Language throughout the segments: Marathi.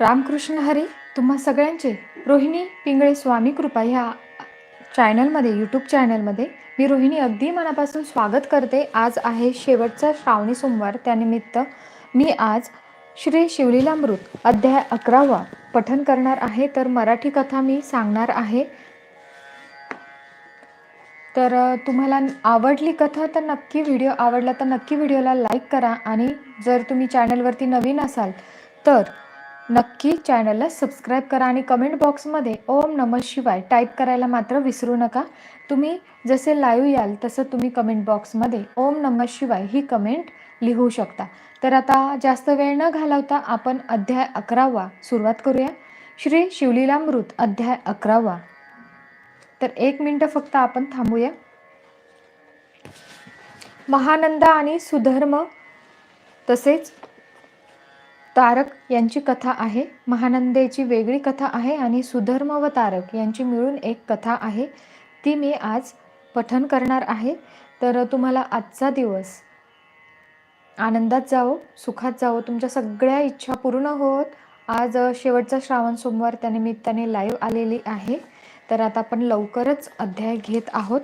रामकृष्ण हरी तुम्हा सगळ्यांचे रोहिणी पिंगळे स्वामी कृपा ह्या चॅनलमध्ये यूट्यूब चॅनलमध्ये मी रोहिणी अगदी मनापासून स्वागत करते. आज आहे शेवटचा श्रावणी सोमवार. त्यानिमित्त मी आज श्री शिवलीलामृत अध्याय अकरावा पठन करणार आहे. तर मराठी कथा मी सांगणार आहे. तर तुम्हाला आवडली कथा तर नक्की व्हिडिओ आवडला तर नक्की व्हिडिओला लाईक करा. आणि जर तुम्ही चॅनलवरती नवीन असाल तर नक्की चॅनलला सबस्क्राईब करा आणि कमेंट बॉक्समध्ये ओम नम शिवाय टाईप करायला मात्र विसरू नका. तुम्ही जसे लाईव्ह याल तसं तुम्ही कमेंट बॉक्समध्ये ओम नम शिवाय ही कमेंट लिहू शकता. तर आता जास्त वेळ न घालवता आपण अध्याय अकरावा सुरुवात करूया. श्री शिवलीलामृत अध्याय अकरावा. तर एक मिनटं फक्त आपण थांबूया. महानंदा आणि सुधर्म तसेच तारक यांची कथा आहे. महानंदेची वेगळी कथा आहे आणि सुधर्म व तारक यांची मिळून एक कथा आहे. ती मी आज पठन करणार आहे. तर तुम्हाला आजचा दिवस आनंदात जावो सुखात जावो. तुमच्या सगळ्या इच्छा पूर्ण होत. आज शेवटचा श्रावण सोमवार त्या निमित्ताने लाईव्ह आलेली आहे. तर आता आपण लवकरच अध्याय घेत आहोत.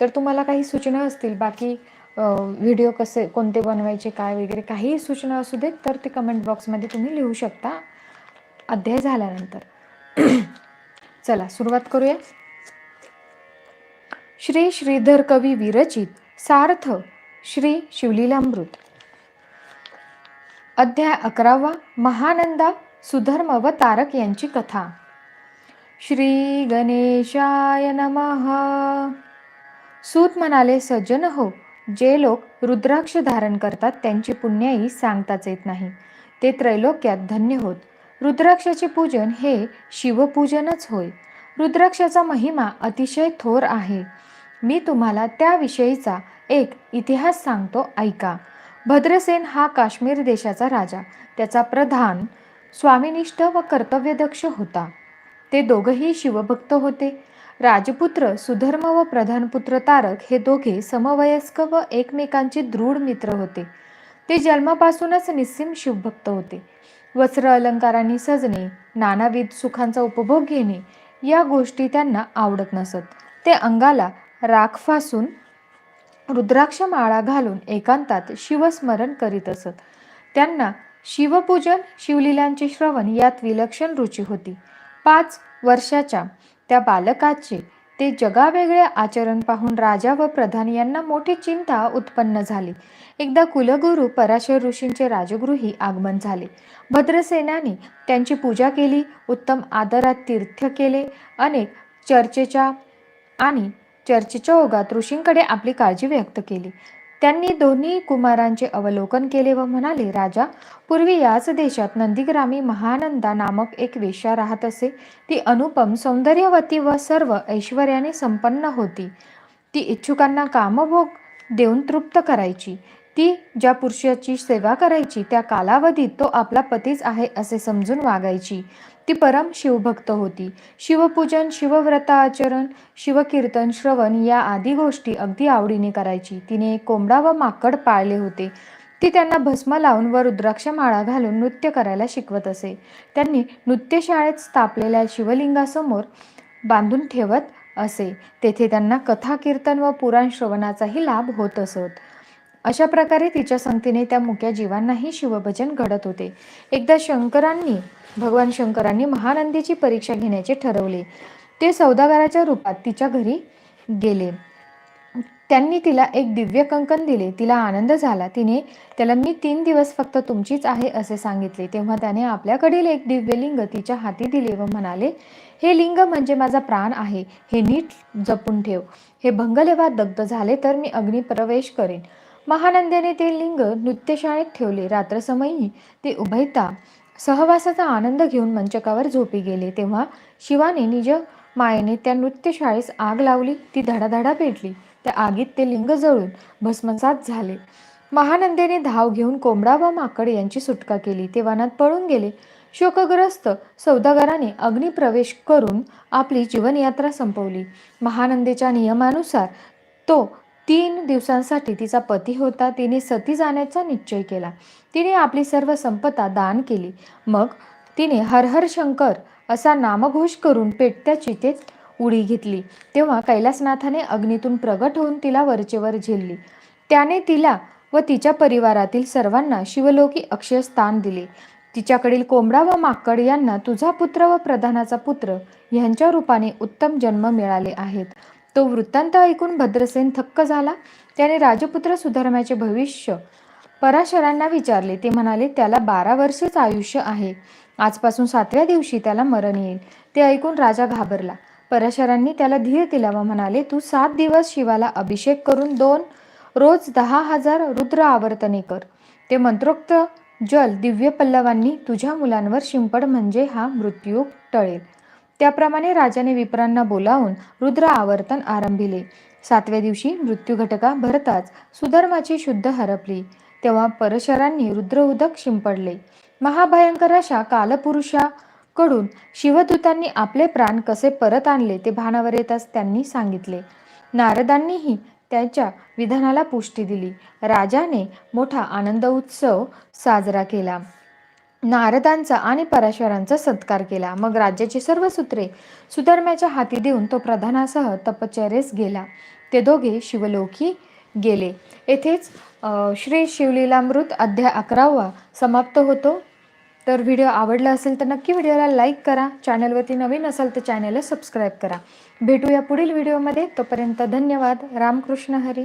तर तुम्हाला काही सूचना असतील? बाकी व्हिडिओ कसे कोणते बनवायचे काय वगैरे काहीही सूचना असू देत तर ते कमेंट बॉक्समध्ये तुम्ही लिहू शकता. अध्याय झाल्यानंतर. चला सुरुवात करूया. श्री श्रीधर कवी विरचित सार्थ श्री शिवलीलामृत. अध्याय अकरावा महानंदा सुधर्म व तारक यांची कथा. श्री गणेशाय नमः. सूत म्हणाले सज्जन हो जे लोक रुद्राक्ष धारण करतात त्यांची पुण्याई सांगताच येत नाही. ते त्रैलोक्यात धन्य होत. रुद्राक्षाचे पूजन हे शिवपूजनच होय. रुद्राक्षाचा महिमा अतिशय थोर आहे. मी तुम्हाला त्याविषयीचा एक इतिहास सांगतो ऐका. भद्रसेन हा काश्मीर देशाचा राजा. त्याचा प्रधान स्वामिनिष्ठ व कर्तव्यदक्ष होता. ते दोघंही शिवभक्त होते. राजपुत्र सुधर्म व प्रधानपुत्र तारक हे दोघे समवयस्क व एकमेकांचे दृढ मित्र होते. ते जन्मापासूनच निस्सीम शिवभक्त होते. वस्त्र अलंकारांनी सजणे नानाविध सुखांचा उपभोग घेणे या गोष्टी त्यांना आवडत नसत. ते अंगाला राख फासून रुद्राक्ष माळा घालून एकांतात शिवस्मरण करीत असत. त्यांना शिवपूजन शिवलीलांचे श्रवण यात विलक्षण रुची होती. पाच वर्षाच्या त्या बालकाचे ते जगावेगळे आचरण पाहून राजा व प्रधान यांना मोठी चिंता उत्पन्न झाली. एकदा कुलगुरू पराशर ऋषींचे राजगृही आगमन झाले. भद्रसेनानी त्यांची पूजा केली उत्तम आदरात तीर्थ केले अनेक चर्चेच्या आणि चर्चेच्या ओघात ऋषींकडे आपली काळजी व्यक्त केली. त्यांनी दोन्ही कुमारांचे अवलोकन केले व म्हणाले राजा पूर्वी याच देशात नंदीग्रामी महानंदा नामक एक वेश्या राहत असे. ती अनुपम सौंदर्यवती व सर्व ऐश्वर्याने संपन्न होती. ती इच्छुकांना कामभोग देऊन तृप्त करायची. ती ज्या पुरुषाची सेवा करायची त्या कालावधीत तो आपला पतीच आहे असे समजून वागायची. ती परम शिवभक्त होती. शिवपूजन शिवव्रताचरण शिवकीर्तन श्रवण या आदी गोष्टी अगदी आवडीने करायची. तिने एक कोंबडा व माकड पाळले होते. ती त्यांना भस्म लावून व रुद्राक्ष माळा घालून नृत्य करायला शिकवत असे. त्यांनी नृत्यशाळेत स्थापलेल्या शिवलिंगासमोर बांधून ठेवत असे. तेथे त्यांना कथा कीर्तन व पुराण श्रवणाचाही लाभ होत असत. अशा प्रकारे तिच्या संगतीने त्या मुक्या जीवांनाही शिवभजन घडत होते. एकदा शंकरांनी भगवान शंकरांनी महानंदीची परीक्षा घेण्याचे ठरवले. ते सौदागाराच्या रूपात तिच्या घरी गेले. त्यांनी तिला एक दिव्य कंकण दिले. तिला आनंद झाला. तिने त्याला मी तीन दिवस फक्त तुमचीच आहे असे सांगितले. तेव्हा त्याने आपल्याकडील एक दिव्य लिंग तिच्या हाती दिले व म्हणाले हे लिंग म्हणजे माझा प्राण आहे. हे नीट जपून ठेव. हे भंगलेवा दग्ध झाले तर मी अग्निप्रवेश करेन. महानंदेने ते लिंग नृत्यशाळेत ठेवले. रात्रसमयी ते उभयता सहवासाचा आनंद घेऊन मंचकावर झोपी गेले. तेव्हा शिवाने निज मायेने त्या नृत्यशाळेस आग लावली. ती धडाधडा पेटली. त्या आगीत ते लिंग जळून भस्मसात झाले. महानंदेने धाव घेऊन कोंबडा व माकड यांची सुटका केली. ते वनात पळून गेले. शोकग्रस्त सौदागराने अग्निप्रवेश करून आपली जीवनयात्रा संपवली. महानंदेच्या नियमानुसार तो तीन दिवसांसाठी तिचा पती होता. तिने सती जाण्याचा निश्चय केला. तिने आपली सर्व संपदा दान केली. मग तिने हरहर शंकर असा नामघोष करून पेटत्या चितेत उडी घेतली. तेव्हा कैलासनाथाने अग्नीतून प्रगट होऊन तिला वरचेवर झेलली. त्याने तिला व तिच्या परिवारातील सर्वांना शिवलोकी अक्षय स्थान दिले. तिच्याकडील कोंबडा व माकड यांना तुझा पुत्र व प्रधानाचा पुत्र ह्यांच्या रूपाने उत्तम जन्म मिळाले आहेत. तो वृत्तांत ऐकून भद्रसेन थक्क झाला. त्याने राजपुत्र सुधर्माचे भविष्य पराशरांना विचारले. ते म्हणाले त्याला बारा वर्षेच आयुष्य आहे. आजपासून सातव्या दिवशी त्याला मरण येईल. ते ऐकून राजा घाबरला. पराशरांनी त्याला धीर दिला व म्हणाले तू सात दिवस शिवाला अभिषेक करून दोन रोज दहा हजार रुद्र आवर्तने कर. ते मंत्रोक्त जल दिव्य पल्लवांनी तुझ्या मुलांवर शिंपड म्हणजे हा मृत्यू टळेल. त्याप्रमाणे राजाने विप्रांना बोलावून रुद्र आवर्तन आरंभिले. सातव्या दिवशी मृत्यू घटका भरताच सुधर्माची शुद्ध हरपली. तेव्हा परशरांनी रुद्र उदक शिंपडले. महाभयंकर अशा कालपुरुषाकडून शिवदूतांनी आपले प्राण कसे परत आणले ते भानावर येताच त्यांनी सांगितले. नारदांनीही त्याच्या विधानाला पुष्टी दिली. राजाने मोठा आनंद उत्सव साजरा केला. नारदांचा आणि पराशरांचा सत्कार केला. मग राज्याची सर्व सूत्रे सुधर्म्याच्या हाती देऊन तो प्रधानासह तपचर्येस गेला. ते दोघे शिवलोकी गेले. येथेच श्री शिवलीलामृत अध्याय अकरावा समाप्त होतो. तर व्हिडिओ आवडला असेल तर नक्की व्हिडिओला लाईक करा. चॅनलवरती नवीन असाल तर चॅनलला सबस्क्राईब करा. भेटूया पुढील व्हिडिओमध्ये. तोपर्यंत धन्यवाद. रामकृष्ण हरी.